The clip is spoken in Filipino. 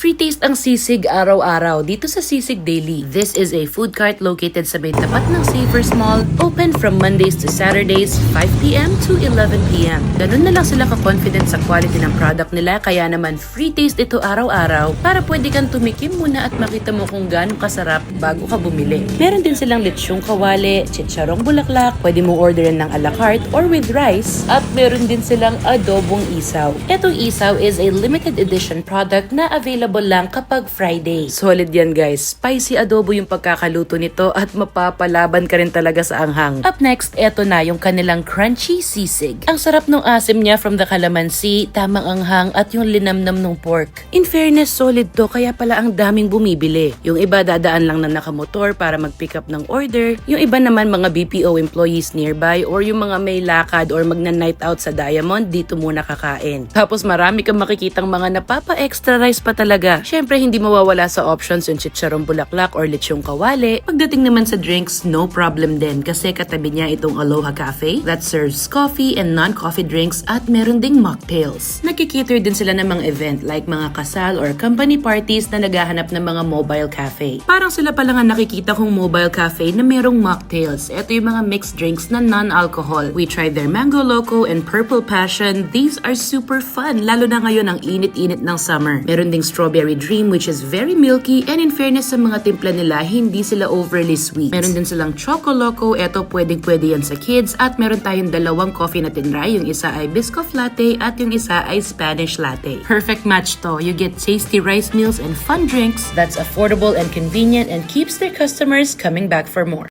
Free taste ang sisig araw-araw dito sa Sisig Daily. This is a food cart located sa may tapat ng Savers Mall, open from Mondays to Saturdays, 5pm to 11pm. Ganun na lang sila ka-confident sa quality ng product nila, kaya naman free taste ito araw-araw para pwede kang tumikim muna at makita mo kung gaano kasarap bago ka bumili. Meron din silang lechong kawali, chicharong bulaklak, pwede mo orderin ng a la carte or with rice, at meron din silang adobong isaw. Etong isaw is a limited edition product na available lang kapag Friday. Solid yan guys. Spicy adobo yung pagkakaluto nito at mapapalaban ka rin talaga sa anghang. Up next, eto na yung kanilang crunchy sisig. Ang sarap ng asim niya from the calamansi, tamang anghang at yung linamnam ng pork. In fairness, solid to kaya pala ang daming bumibili. Yung iba dadaan lang na nakamotor para mag-pick up ng order. Yung iba naman mga BPO employees nearby or yung mga may lakad or magna-night out sa Diamond, dito muna kakain. Tapos marami kang makikitang mga napapa-extra rice pa talaga. Syempre, hindi mawawala sa options yung chicharong bulaklak or lechong kawali. Pagdating naman sa drinks, no problem din kasi katabi niya itong Aloha Cafe that serves coffee and non-coffee drinks at meron ding mocktails. Nakikiter din sila ng mga event like mga kasal or company parties na naghahanap ng mga mobile cafe. Parang sila pala nga nakikita kong mobile cafe na merong mocktails. Ito yung mga mixed drinks na non-alcohol. We tried their Mango Loco and Purple Passion. These are super fun, lalo na ngayon ang init-init ng summer. Meron ding Strawberry Dream which is very milky and in fairness sa mga timpla nila, hindi sila overly sweet. Meron din silang Choco Loco, eto pwedeng-pwede yan sa kids at meron tayong dalawang coffee na tinry. Yung isa ay Biscoff Latte at yung isa ay Spanish Latte. Perfect match to. You get tasty rice meals and fun drinks that's affordable and convenient and keeps their customers coming back for more.